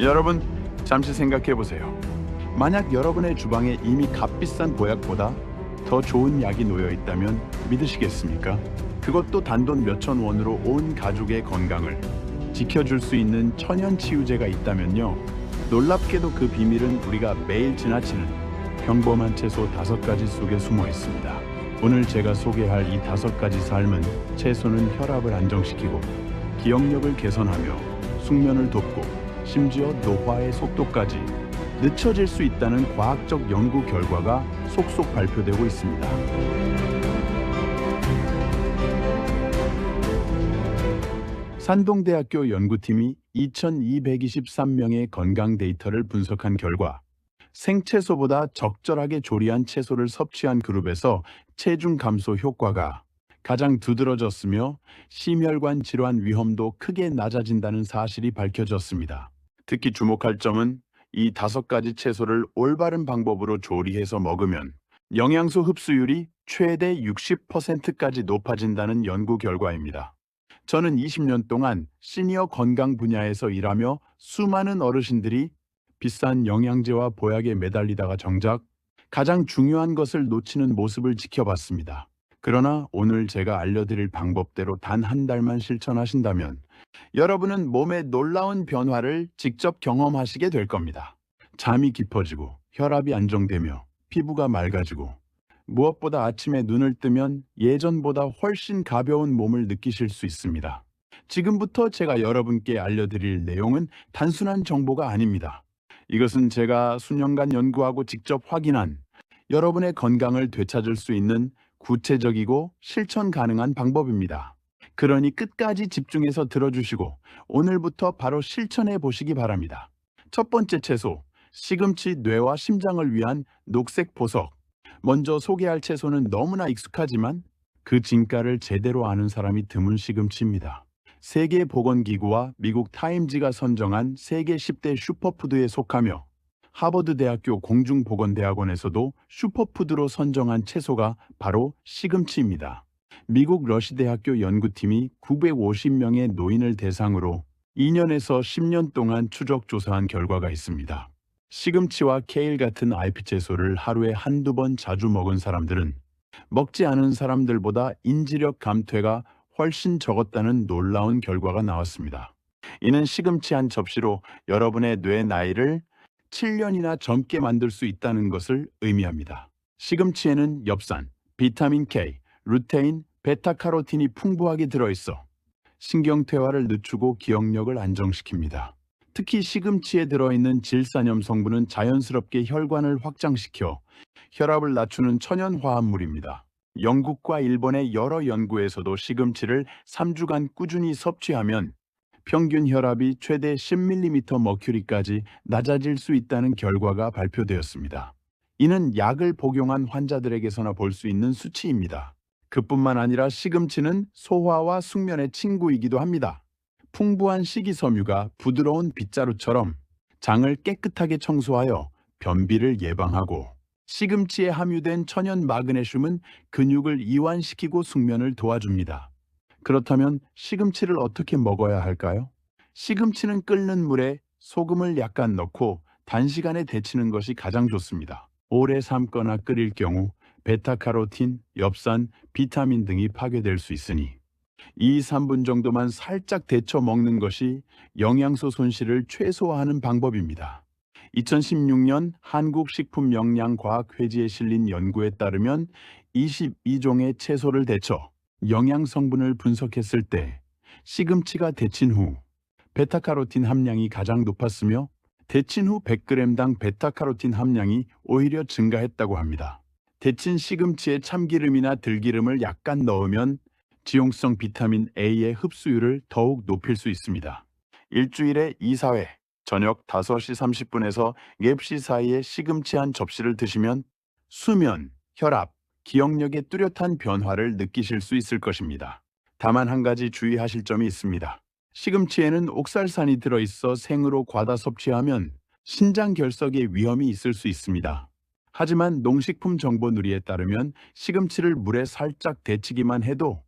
여러분, 잠시 생각해 보세요. 만약 여러분의 주방에 이미 값비싼 보약보다 더 좋은 약이 놓여 있다면 믿으시겠습니까? 그것도 단돈 몇천 원으로 온 가족의 건강을 지켜줄 수 있는 천연 치유제가 있다면요. 놀랍게도 그 비밀은 우리가 매일 지나치는 평범한 채소 다섯 가지 속에 숨어 있습니다. 오늘 제가 소개할 이 다섯 가지 삶은 채소는 혈압을 안정시키고 기억력을 개선하며 숙면을 돕고 심지어 노화의 속도까지 늦춰질 수 있다는 과학적 연구 결과가 속속 발표되고 있습니다. 산동대학교 연구팀이 2223명의 건강 데이터를 분석한 결과 생채소보다 적절하게 조리한 채소를 섭취한 그룹에서 체중 감소 효과가 가장 두드러졌으며 심혈관 질환 위험도 크게 낮아진다는 사실이 밝혀졌습니다. 특히 주목할 점은 이 다섯 가지 채소를 올바른 방법으로 조리해서 먹으면 영양소 흡수율이 최대 60%까지 높아진다는 연구 결과입니다. 저는 20년 동안 시니어 건강 분야에서 일하며 수많은 어르신들이 비싼 영양제와 보약에 매달리다가 정작 가장 중요한 것을 놓치는 모습을 지켜봤습니다. 그러나 오늘 제가 알려드릴 방법대로 단 한 달만 실천하신다면 여러분은 몸의 놀라운 변화를 직접 경험하시게 될 겁니다. 잠이 깊어지고 혈압이 안정되며 피부가 맑아지고 무엇보다 아침에 눈을 뜨면 예전보다 훨씬 가벼운 몸을 느끼실 수 있습니다. 지금부터 제가 여러분께 알려드릴 내용은 단순한 정보가 아닙니다. 이것은 제가 수년간 연구하고 직접 확인한 여러분의 건강을 되찾을 수 있는 구체적이고 실천 가능한 방법입니다. 그러니 끝까지 집중해서 들어주시고 오늘부터 바로 실천해 보시기 바랍니다. 첫 번째 채소, 시금치 뇌와 심장을 위한 녹색 보석. 먼저 소개할 채소는 너무나 익숙하지만 그 진가를 제대로 아는 사람이 드문 시금치입니다. 세계보건기구와 미국 타임지가 선정한 세계 10대 슈퍼푸드에 속하며 하버드 대학교 공중보건대학원에서도 슈퍼푸드로 선정한 채소가 바로 시금치입니다. 미국 러시대학교 연구팀이 950명의 노인을 대상으로 2년에서 10년 동안 추적 조사한 결과가 있습니다. 시금치와 케일 같은 IP 채소를 하루에 한두 번 자주 먹은 사람들은 먹지 않은 사람들보다 인지력 감퇴가 훨씬 적었다는 놀라운 결과가 나왔습니다. 이는 시금치 한 접시로 여러분의 뇌 나이를 7년이나 젊게 만들 수 있다는 것을 의미합니다. 시금치에는 엽산, 비타민 K, 루테인, 베타카로틴이 풍부하게 들어있어 신경퇴화를 늦추고 기억력을 안정시킵니다. 특히 시금치에 들어있는 질산염 성분은 자연스럽게 혈관을 확장시켜 혈압을 낮추는 천연 화합물입니다. 영국과 일본의 여러 연구에서도 시금치를 3주간 꾸준히 섭취하면 평균 혈압이 최대 10mm 머큐리까지 낮아질 수 있다는 결과가 발표되었습니다. 이는 약을 복용한 환자들에게서나 볼 수 있는 수치입니다. 그뿐만 아니라 시금치는 소화와 숙면의 친구이기도 합니다. 풍부한 식이섬유가 부드러운 빗자루처럼 장을 깨끗하게 청소하여 변비를 예방하고 시금치에 함유된 천연 마그네슘은 근육을 이완시키고 숙면을 도와줍니다. 그렇다면 시금치를 어떻게 먹어야 할까요? 시금치는 끓는 물에 소금을 약간 넣고 단시간에 데치는 것이 가장 좋습니다. 오래 삶거나 끓일 경우 베타카로틴, 엽산, 비타민 등이 파괴될 수 있으니 2, 3분 정도만 살짝 데쳐 먹는 것이 영양소 손실을 최소화하는 방법입니다. 2016년 한국식품영양과학회지에 실린 연구에 따르면 22종의 채소를 데쳐 영양 성분을 분석했을 때 시금치가 데친 후 베타카로틴 함량이 가장 높았으며 데친 후 100g당 베타카로틴 함량이 오히려 증가했다고 합니다. 데친 시금치에 참기름이나 들기름을 약간 넣으면 지용성 비타민 A의 흡수율을 더욱 높일 수 있습니다. 일주일에 2, 4회 저녁 5시 30분에서 4시 사이에 시금치 한 접시를 드시면 수면, 혈압, 기억력의 뚜렷한 변화를 느끼실 수 있을 것입니다. 다만 한 가지 주의하실 점이 있습니다. 시금치에는 옥살산이 들어있어 생으로 과다 섭취하면 신장 결석의 위험이 있을 수 있습니다. 하지만 농식품 정보 누리에 따르면 시금치를 물에 살짝 데치기만 해도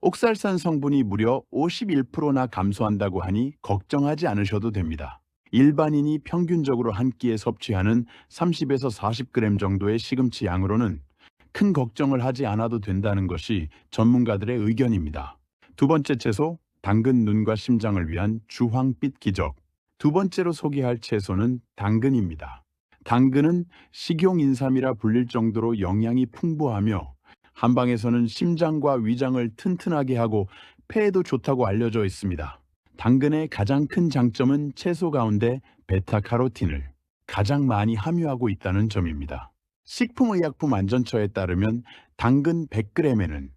옥살산 성분이 무려 51%나 감소한다고 하니 걱정하지 않으셔도 됩니다. 일반인이 평균적으로 한 끼에 섭취하는 30에서 40g 정도의 시금치 양으로는 큰 걱정을 하지 않아도 된다는 것이 전문가들의 의견입니다. 두 번째 채소, 당근 눈과 심장을 위한 주황빛 기적. 두 번째로 소개할 채소는 당근입니다. 당근은 식용인삼이라 불릴 정도로 영양이 풍부하며 한방에서는 심장과 위장을 튼튼하게 하고 폐에도 좋다고 알려져 있습니다. 당근의 가장 큰 장점은 채소 가운데 베타카로틴을 가장 많이 함유하고 있다는 점입니다. 식품의약품 안전처에 따르면 당근 100g에는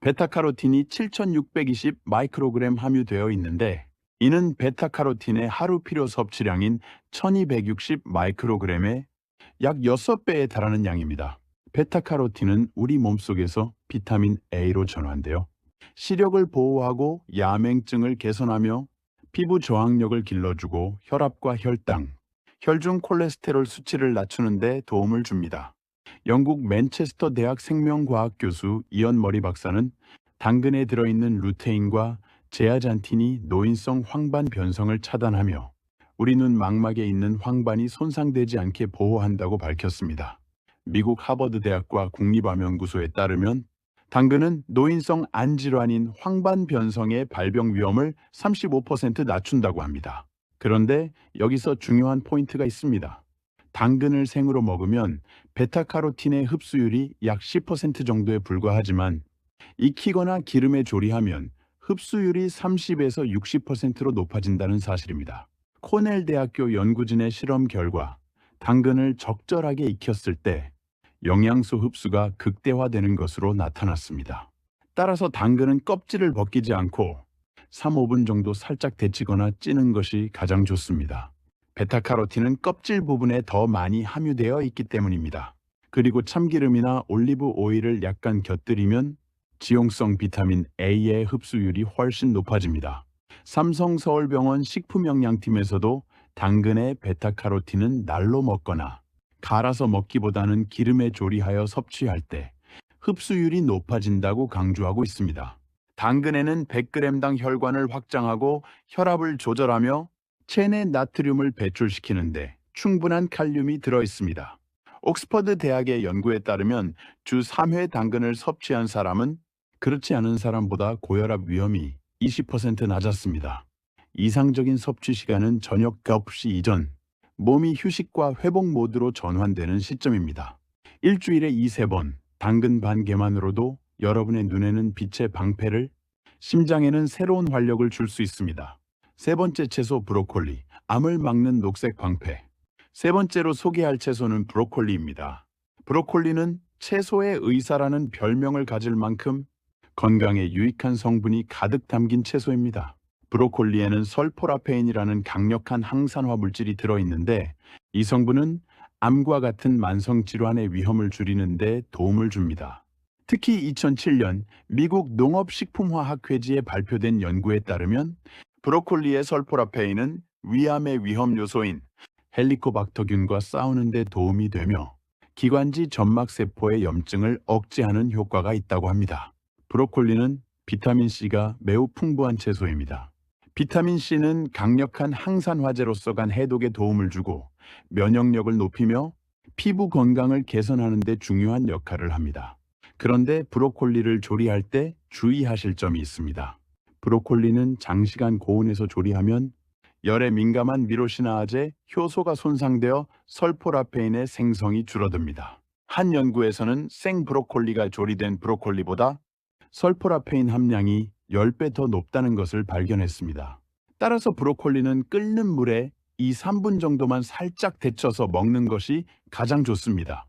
베타카로틴이 7620 마이크로그램 함유되어 있는데 이는 베타카로틴의 하루 필요 섭취량인 1260 마이크로그램의 약 6배에 달하는 양입니다. 베타카로틴은 우리 몸속에서 비타민 A로 전환되어 시력을 보호하고 야맹증을 개선하며 피부 저항력을 길러주고 혈압과 혈당, 혈중 콜레스테롤 수치를 낮추는 데 도움을 줍니다. 영국 맨체스터 대학 생명과학 교수 이언 머리 박사는 당근에 들어있는 루테인과 제아잔틴이 노인성 황반 변성을 차단하며 우리 눈 망막에 있는 황반이 손상되지 않게 보호한다고 밝혔습니다. 미국 하버드 대학과 국립암연구소에 따르면 당근은 노인성 안질환인 황반 변성의 발병 위험을 35% 낮춘다고 합니다. 그런데 여기서 중요한 포인트가 있습니다. 당근을 생으로 먹으면 베타카로틴의 흡수율이 약 10% 정도에 불과하지만 익히거나 기름에 조리하면 흡수율이 30에서 60%로 높아진다는 사실입니다. 코넬 대학교 연구진의 실험 결과 당근을 적절하게 익혔을 때 영양소 흡수가 극대화되는 것으로 나타났습니다. 따라서 당근은 껍질을 벗기지 않고 3, 5분 정도 살짝 데치거나 찌는 것이 가장 좋습니다. 베타카로틴은 껍질 부분에 더 많이 함유되어 있기 때문입니다. 그리고 참기름이나 올리브 오일을 약간 곁들이면 지용성 비타민 A의 흡수율이 훨씬 높아집니다. 삼성서울병원 식품영양팀에서도 당근의 베타카로틴은 날로 먹거나 갈아서 먹기보다는 기름에 조리하여 섭취할 때 흡수율이 높아진다고 강조하고 있습니다. 당근에는 100g당 혈관을 확장하고 혈압을 조절하며 체내 나트륨을 배출시키는데 충분한 칼륨이 들어 있습니다. 옥스퍼드 대학의 연구에 따르면 주 3회 당근을 섭취한 사람은 그렇지 않은 사람보다 고혈압 위험이 20% 낮았습니다. 이상적인 섭취 시간은 저녁 9시 이전, 몸이 휴식과 회복 모드로 전환되는 시점입니다. 일주일에 2, 3번 당근 반 개만으로도 여러분의 눈에는 빛의 방패를, 심장에는 새로운 활력을 줄 수 있습니다. 세 번째 채소 브로콜리, 암을 막는 녹색 방패. 세 번째로 소개할 채소는 브로콜리입니다. 브로콜리는 채소의 의사라는 별명을 가질 만큼 건강에 유익한 성분이 가득 담긴 채소입니다. 브로콜리에는 설포라페인이라는 강력한 항산화 물질이 들어있는데 이 성분은 암과 같은 만성 질환의 위험을 줄이는 데 도움을 줍니다. 특히 2007년 미국 농업식품화학회지에 발표된 연구에 따르면 브로콜리의 설포라페인은 위암의 위험 요소인 헬리코박터균과 싸우는 데 도움이 되며 기관지 점막세포의 염증을 억제하는 효과가 있다고 합니다. 브로콜리는 비타민C가 매우 풍부한 채소입니다. 비타민C는 강력한 항산화제로서 간 해독에 도움을 주고 면역력을 높이며 피부 건강을 개선하는 데 중요한 역할을 합니다. 그런데 브로콜리를 조리할 때 주의하실 점이 있습니다. 브로콜리는 장시간 고온에서 조리하면 열에 민감한 미로시나아제 효소가 손상되어 설포라페인의 생성이 줄어듭니다. 한 연구에서는 생 브로콜리가 조리된 브로콜리보다 설포라페인 함량이 10배 더 높다는 것을 발견했습니다. 따라서 브로콜리는 끓는 물에 2, 3분 정도만 살짝 데쳐서 먹는 것이 가장 좋습니다.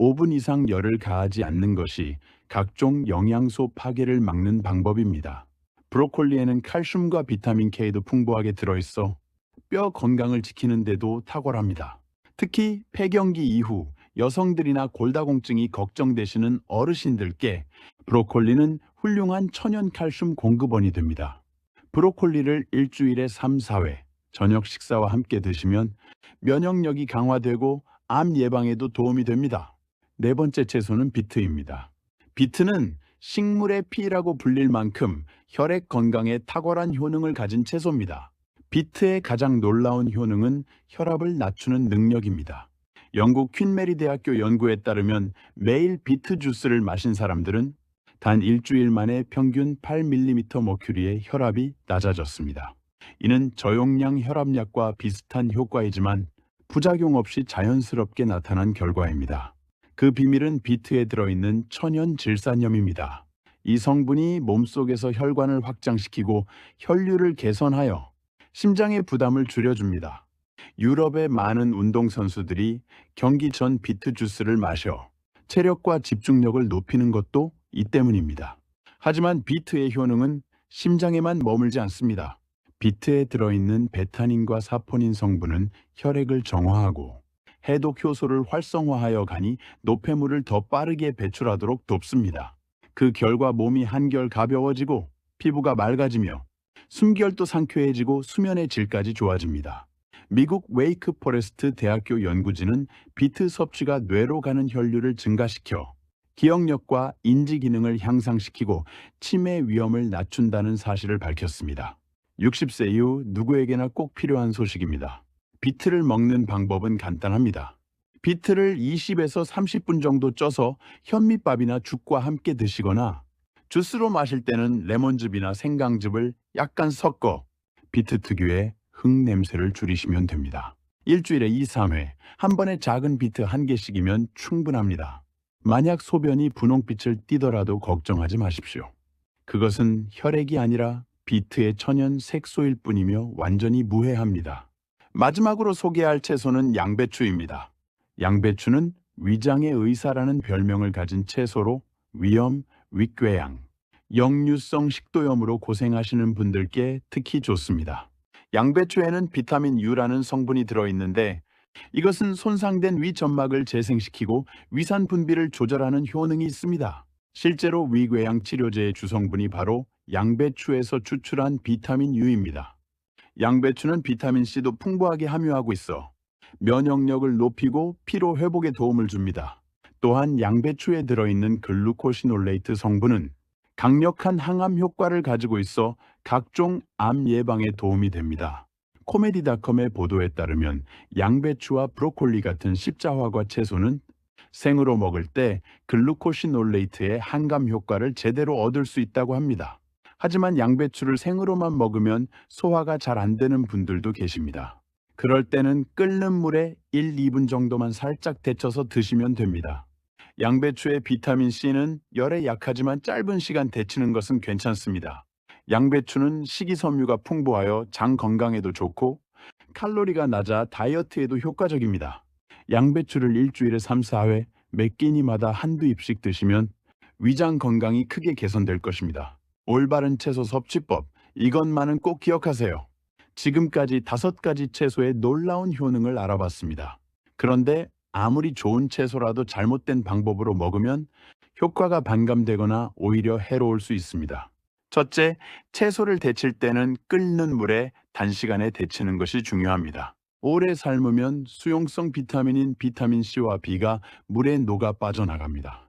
5분 이상 열을 가하지 않는 것이 각종 영양소 파괴를 막는 방법입니다. 브로콜리에는 칼슘과 비타민 K도 풍부하게 들어있어 뼈 건강을 지키는 데도 탁월합니다. 특히 폐경기 이후 여성들이나 골다공증이 걱정되시는 어르신들께 브로콜리는 훌륭한 천연 칼슘 공급원이 됩니다. 브로콜리를 일주일에 3, 4회 저녁 식사와 함께 드시면 면역력이 강화되고 암 예방에도 도움이 됩니다. 네 번째 채소는 비트입니다. 비트는 식물의 피라고 불릴 만큼 혈액 건강에 탁월한 효능을 가진 채소입니다. 비트의 가장 놀라운 효능은 혈압을 낮추는 능력입니다. 영국 퀸메리 대학교 연구에 따르면 매일 비트 주스를 마신 사람들은 단 일주일 만에 평균 8mm 머큐리의 혈압이 낮아졌습니다. 이는 저용량 혈압약과 비슷한 효과이지만 부작용 없이 자연스럽게 나타난 결과입니다. 그 비밀은 비트에 들어있는 천연 질산염입니다. 이 성분이 몸속에서 혈관을 확장시키고 혈류를 개선하여 심장의 부담을 줄여줍니다. 유럽의 많은 운동선수들이 경기 전 비트 주스를 마셔 체력과 집중력을 높이는 것도 이 때문입니다. 하지만 비트의 효능은 심장에만 머물지 않습니다. 비트에 들어있는 베타닌과 사포닌 성분은 혈액을 정화하고 해독 효소를 활성화하여 가니 노폐물을 더 빠르게 배출하도록 돕습니다. 그 결과 몸이 한결 가벼워지고 피부가 맑아지며 숨결도 상쾌해지고 수면의 질까지 좋아집니다. 미국 웨이크 포레스트 대학교 연구진은 비트 섭취가 뇌로 가는 혈류를 증가시켜 기억력과 인지 기능을 향상시키고 치매 위험을 낮춘다는 사실을 밝혔습니다. 60세 이후 누구에게나 꼭 필요한 소식입니다. 비트를 먹는 방법은 간단합니다. 비트를 20에서 30분 정도 쪄서 현미밥이나 죽과 함께 드시거나 주스로 마실 때는 레몬즙이나 생강즙을 약간 섞어 비트 특유의 흙 냄새를 줄이시면 됩니다. 일주일에 2, 3회, 한 번에 작은 비트 한 개씩이면 충분합니다. 만약 소변이 분홍빛을 띠더라도 걱정하지 마십시오. 그것은 혈액이 아니라 비트의 천연 색소일 뿐이며 완전히 무해합니다. 마지막으로 소개할 채소는 양배추입니다. 양배추는 위장의 의사라는 별명을 가진 채소로 위염, 윗궤양, 역류성 식도염으로 고생하시는 분들께 특히 좋습니다. 양배추에는 비타민 U라는 성분이 들어있는데 이것은 손상된 위 점막을 재생시키고 위산 분비를 조절하는 효능이 있습니다. 실제로 위궤양 치료제의 주성분이 바로 양배추에서 추출한 비타민 U입니다. 양배추는 비타민 C도 풍부하게 함유하고 있어 면역력을 높이고 피로 회복에 도움을 줍니다. 또한 양배추에 들어있는 글루코시놀레이트 성분은 강력한 항암 효과를 가지고 있어 각종 암 예방에 도움이 됩니다. 코미디닷컴의 보도에 따르면 양배추와 브로콜리 같은 십자화과 채소는 생으로 먹을 때 글루코시놀레이트의 항암 효과를 제대로 얻을 수 있다고 합니다. 하지만 양배추를 생으로만 먹으면 소화가 잘 안 되는 분들도 계십니다. 그럴 때는 끓는 물에 1, 2분 정도만 살짝 데쳐서 드시면 됩니다. 양배추의 비타민 C는 열에 약하지만 짧은 시간 데치는 것은 괜찮습니다. 양배추는 식이섬유가 풍부하여 장 건강에도 좋고 칼로리가 낮아 다이어트에도 효과적입니다. 양배추를 일주일에 3, 4회 몇 끼니마다 한두 입씩 드시면 위장 건강이 크게 개선될 것입니다. 올바른 채소 섭취법, 이것만은 꼭 기억하세요. 지금까지 다섯 가지 채소의 놀라운 효능을 알아봤습니다. 그런데 아무리 좋은 채소라도 잘못된 방법으로 먹으면 효과가 반감되거나 오히려 해로울 수 있습니다. 첫째, 채소를 데칠 때는 끓는 물에 단시간에 데치는 것이 중요합니다. 오래 삶으면 수용성 비타민인 비타민 C와 B가 물에 녹아 빠져나갑니다.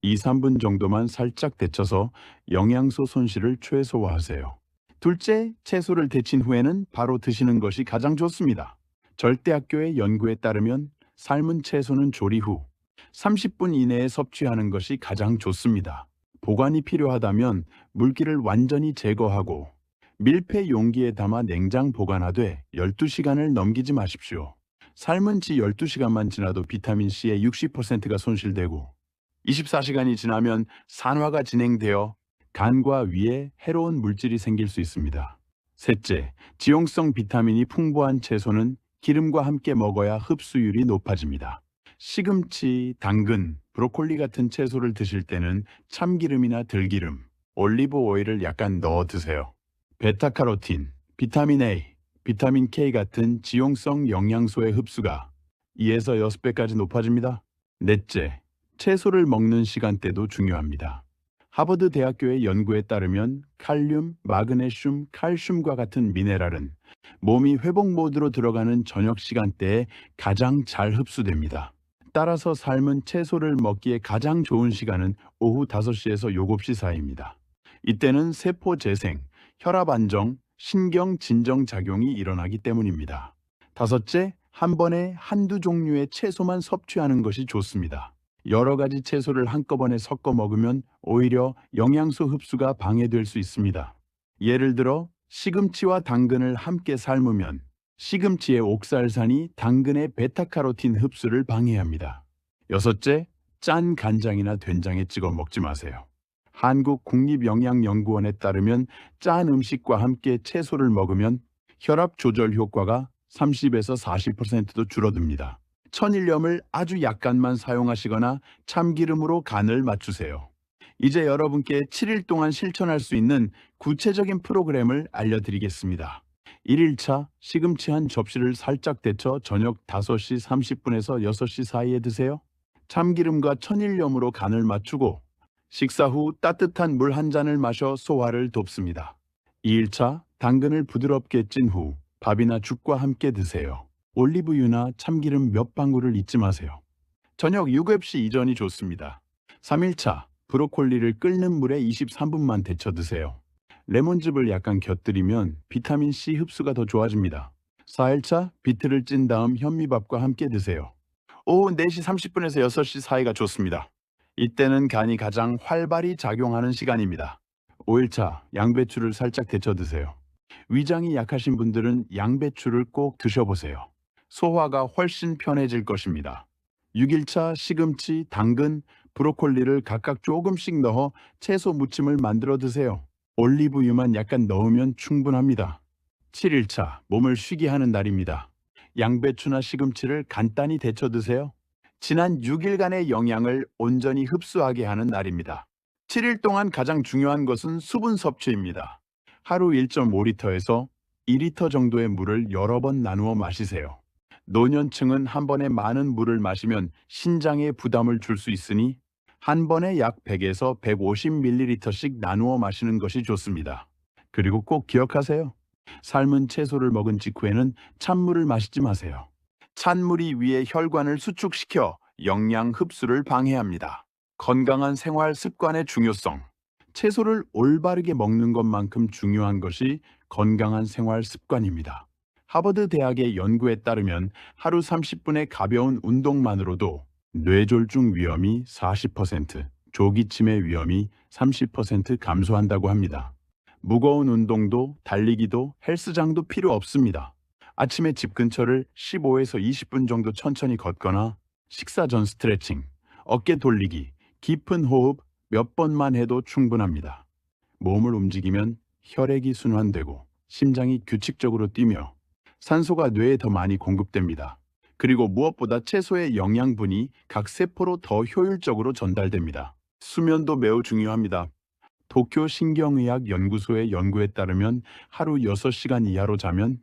2, 3분 정도만 살짝 데쳐서 영양소 손실을 최소화하세요. 둘째, 채소를 데친 후에는 바로 드시는 것이 가장 좋습니다. 절대학교의 연구에 따르면 삶은 채소는 조리 후 30분 이내에 섭취하는 것이 가장 좋습니다. 보관이 필요하다면 물기를 완전히 제거하고 밀폐 용기에 담아 냉장 보관하되 12시간을 넘기지 마십시오. 삶은 지 12시간만 지나도 비타민C의 60%가 손실되고 24시간이 지나면 산화가 진행되어 간과 위에 해로운 물질이 생길 수 있습니다. 셋째, 지용성 비타민이 풍부한 채소는 기름과 함께 먹어야 흡수율이 높아집니다. 시금치, 당근, 브로콜리 같은 채소를 드실 때는 참기름이나 들기름, 올리브 오일을 약간 넣어 드세요. 베타카로틴, 비타민 A, 비타민 K 같은 지용성 영양소의 흡수가 2에서 6배까지 높아집니다. 넷째, 채소를 먹는 시간대도 중요합니다. 하버드 대학교의 연구에 따르면 칼륨, 마그네슘, 칼슘과 같은 미네랄은 몸이 회복 모드로 들어가는 저녁 시간대에 가장 잘 흡수됩니다. 따라서 삶은 채소를 먹기에 가장 좋은 시간은 오후 5시에서 7시 사이입니다. 이때는 세포 재생, 혈압 안정, 신경 진정 작용이 일어나기 때문입니다. 다섯째, 한 번에 한두 종류의 채소만 섭취하는 것이 좋습니다. 여러 가지 채소를 한꺼번에 섞어 먹으면 오히려 영양소 흡수가 방해될 수 있습니다. 예를 들어 시금치와 당근을 함께 삶으면 시금치의 옥살산이 당근의 베타카로틴 흡수를 방해합니다. 여섯째, 짠 간장이나 된장에 찍어 먹지 마세요. 한국 국립영양연구원에 따르면 짠 음식과 함께 채소를 먹으면 혈압 조절 효과가 30에서 40%도 줄어듭니다. 천일염을 아주 약간만 사용하시거나 참기름으로 간을 맞추세요. 이제 여러분께 7일 동안 실천할 수 있는 구체적인 프로그램을 알려드리겠습니다. 1일차 시금치 한 접시를 살짝 데쳐 저녁 5시 30분에서 6시 사이에 드세요. 참기름과 천일염으로 간을 맞추고 식사 후 따뜻한 물 한 잔을 마셔 소화를 돕습니다. 2일차 당근을 부드럽게 찐 후 밥이나 죽과 함께 드세요. 올리브유나 참기름 몇 방울을 잊지 마세요. 저녁 6시 이전이 좋습니다. 3일차 브로콜리를 끓는 물에 23분만 데쳐 드세요. 레몬즙을 약간 곁들이면 비타민 C 흡수가 더 좋아집니다. 4일차 비트를 찐 다음 현미밥과 함께 드세요. 오후 4시 30분에서 6시 사이가 좋습니다. 이때는 간이 가장 활발히 작용하는 시간입니다. 5일차 양배추를 살짝 데쳐 드세요. 위장이 약하신 분들은 양배추를 꼭 드셔보세요. 소화가 훨씬 편해질 것입니다. 6일차 시금치, 당근, 브로콜리를 각각 조금씩 넣어 채소 무침을 만들어 드세요. 올리브유만 약간 넣으면 충분합니다. 7일차 몸을 쉬게 하는 날입니다. 양배추나 시금치를 간단히 데쳐 드세요. 지난 6일간의 영양을 온전히 흡수하게 하는 날입니다. 7일 동안 가장 중요한 것은 수분 섭취입니다. 하루 1.5리터에서 2리터 정도의 물을 여러 번 나누어 마시세요. 노년층은 한 번에 많은 물을 마시면 신장에 부담을 줄 수 있으니 한 번에 약 100에서 150ml씩 나누어 마시는 것이 좋습니다. 그리고 꼭 기억하세요. 삶은 채소를 먹은 직후에는 찬물을 마시지 마세요. 찬물이 위의 혈관을 수축시켜 영양 흡수를 방해합니다. 건강한 생활 습관의 중요성. 채소를 올바르게 먹는 것만큼 중요한 것이 건강한 생활 습관입니다. 하버드 대학의 연구에 따르면 하루 30분의 가벼운 운동만으로도 뇌졸중 위험이 40%, 조기 치매 위험이 30% 감소한다고 합니다. 무거운 운동도 달리기도 헬스장도 필요 없습니다. 아침에 집 근처를 15에서 20분 정도 천천히 걷거나 식사 전 스트레칭, 어깨 돌리기, 깊은 호흡 몇 번만 해도 충분합니다. 몸을 움직이면 혈액이 순환되고 심장이 규칙적으로 뛰며 산소가 뇌에 더 많이 공급됩니다. 그리고 무엇보다 채소의 영양분이 각 세포로 더 효율적으로 전달됩니다. 수면도 매우 중요합니다. 도쿄 신경의학 연구소의 연구에 따르면 하루 6시간 이하로 자면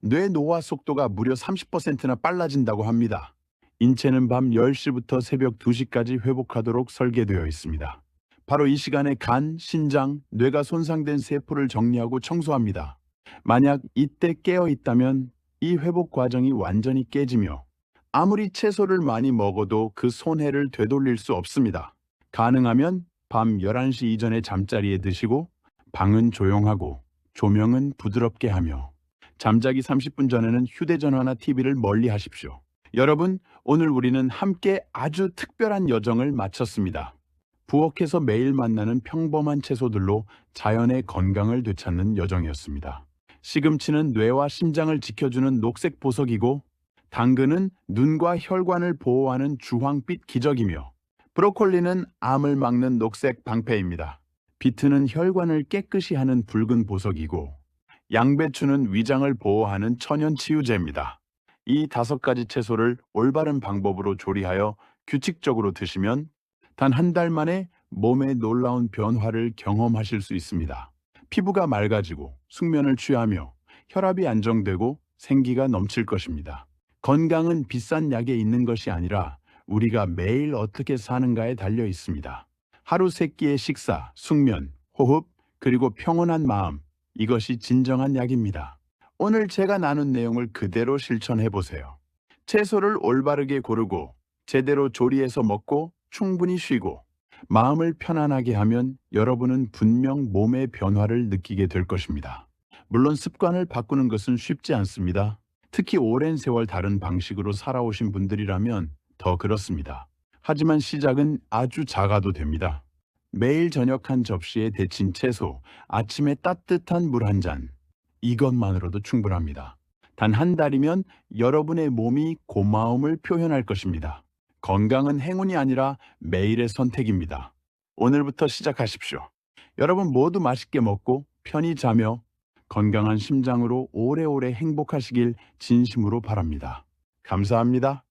뇌 노화 속도가 무려 30%나 빨라진다고 합니다. 인체는 밤 10시부터 새벽 2시까지 회복하도록 설계되어 있습니다. 바로 이 시간에 간, 신장, 뇌가 손상된 세포를 정리하고 청소합니다. 만약 이때 깨어 있다면 이 회복 과정이 완전히 깨지며 아무리 채소를 많이 먹어도 그 손해를 되돌릴 수 없습니다. 가능하면 밤 11시 이전에 잠자리에 드시고 방은 조용하고 조명은 부드럽게 하며 잠자기 30분 전에는 휴대전화나 TV를 멀리 하십시오. 여러분, 오늘 우리는 함께 아주 특별한 여정을 마쳤습니다. 부엌에서 매일 만나는 평범한 채소들로 자연의 건강을 되찾는 여정이었습니다. 시금치는 뇌와 심장을 지켜주는 녹색 보석이고 당근은 눈과 혈관을 보호하는 주황빛 기적이며 브로콜리는 암을 막는 녹색 방패입니다. 비트는 혈관을 깨끗이 하는 붉은 보석이고 양배추는 위장을 보호하는 천연 치유제입니다. 이 다섯 가지 채소를 올바른 방법으로 조리하여 규칙적으로 드시면 단 한 달 만에 몸에 놀라운 변화를 경험하실 수 있습니다. 피부가 맑아지고 숙면을 취하며 혈압이 안정되고 생기가 넘칠 것입니다. 건강은 비싼 약에 있는 것이 아니라 우리가 매일 어떻게 사는가에 달려 있습니다. 하루 세 끼의 식사, 숙면, 호흡, 그리고 평온한 마음, 이것이 진정한 약입니다. 오늘 제가 나눈 내용을 그대로 실천해 보세요. 채소를 올바르게 고르고 제대로 조리해서 먹고 충분히 쉬고 마음을 편안하게 하면 여러분은 분명 몸의 변화를 느끼게 될 것입니다. 물론 습관을 바꾸는 것은 쉽지 않습니다. 특히 오랜 세월 다른 방식으로 살아오신 분들이라면 더 그렇습니다. 하지만 시작은 아주 작아도 됩니다. 매일 저녁 한 접시에 데친 채소, 아침에 따뜻한 물 한 잔. 이것만으로도 충분합니다. 단 한 달이면 여러분의 몸이 고마움을 표현할 것입니다. 건강은 행운이 아니라 매일의 선택입니다. 오늘부터 시작하십시오. 여러분 모두 맛있게 먹고 편히 자며 건강한 심장으로 오래오래 행복하시길 진심으로 바랍니다. 감사합니다.